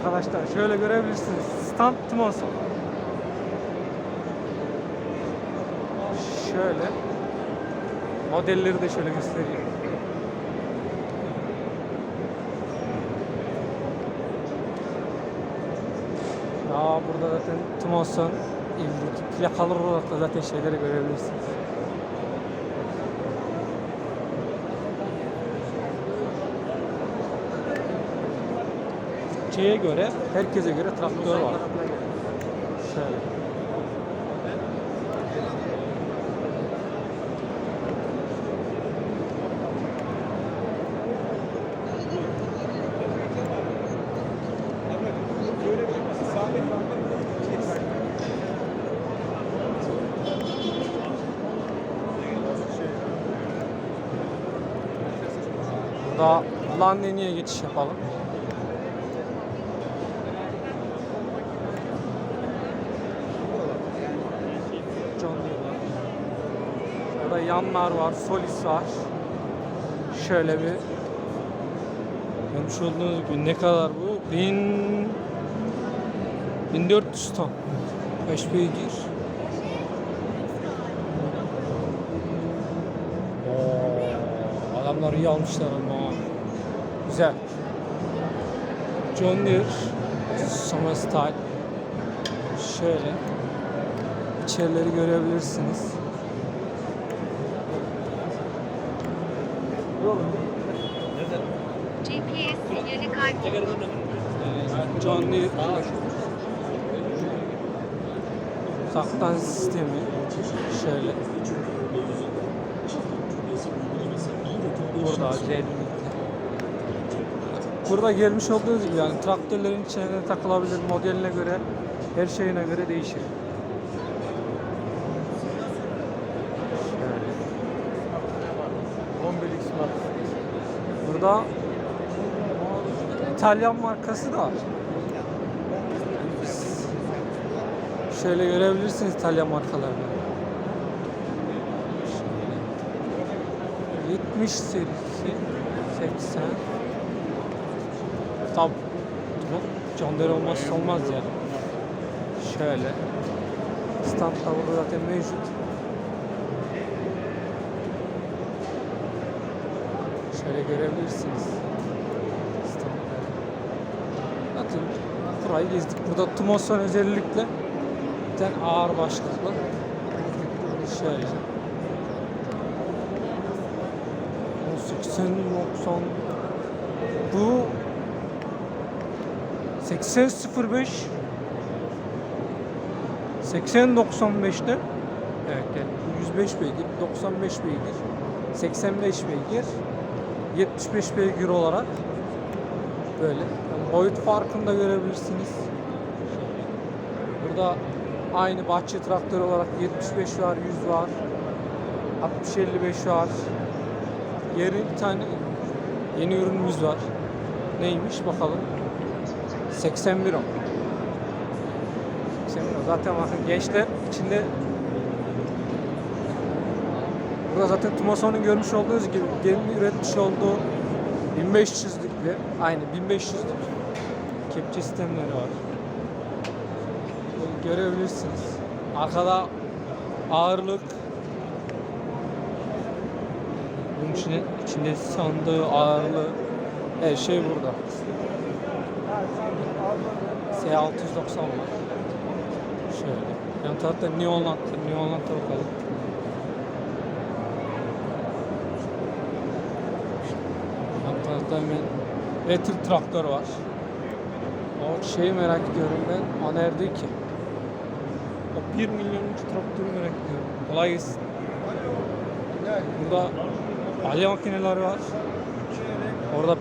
arkadaşlar. Şöyle görebilirsiniz. Stand Timoson. Şöyle. Modelleri de şöyle göstereyim. Aa burada zaten Timoson ildeki plakalar olarak da zaten şeyleri görebilirsiniz. Şeye göre, herkese göre traktör var. Şöyle. Burada Landeni'ye geçiş yapalım. John Deere var. Burada yanlar var, Solis var. Şöyle bir Görmüş olduğunuz gibi ne kadar bu? 1000 1400 ton. Kaç beygir? Oo, adamlar iyi almışlar ama. Güzel. John Deere Summer Style. Şöyle. İçerileri görebilirsiniz. GPS sinyali. John Deere saktan sistemi şöyle burada özellikle burada gelmiş olduğunuz gibi yani traktörlerin içine takılabilir modeline göre her şeyine göre değişir. Burada İtalyan markası da. Şöyle görebilirsiniz İtalyan markalarını. Şöyle. 70 serisi 80 Tab Deere olmazsa olmaz ya. Şöyle. Stand burada zaten mevcut. Şöyle görebilirsiniz. Zaten burayı gezdik. Burada Tumoson özellikle bir ağır başlıklı. Şöyle. 80 90 bu 80 05 80 95'te evet yani 105 beygir 95 beygir 85 beygir 75 beygir olarak böyle yani boyut farkını da görebilirsiniz. Burada aynı bahçe traktörü olarak 75 var, 100 var. 60 55 var. Yeri bir tane yeni ürünümüz var. Neymiş bakalım. 81 o. 81 o. Zaten bakın gençler içinde Burada zaten Tumason'un görmüş olduğunuz gibi kendi üretmiş olduğu 1500'lük ve aynı 1500'lük kepçe sistemleri var. Böyle görebilirsiniz. Arkada ağırlık bunun içinde, içinde sandığı, ağırlığı her şey burada. S690 var. Şöyle. Yan tarafta Neonland, Neonland'a bakalım. Yan tarafta hemen traktör var. O şeyi merak ediyorum ben. O nerede ki? O 1 milyonuncu traktörü merak ediyorum. Kolay gelsin. Burada balya makineleri var. Orada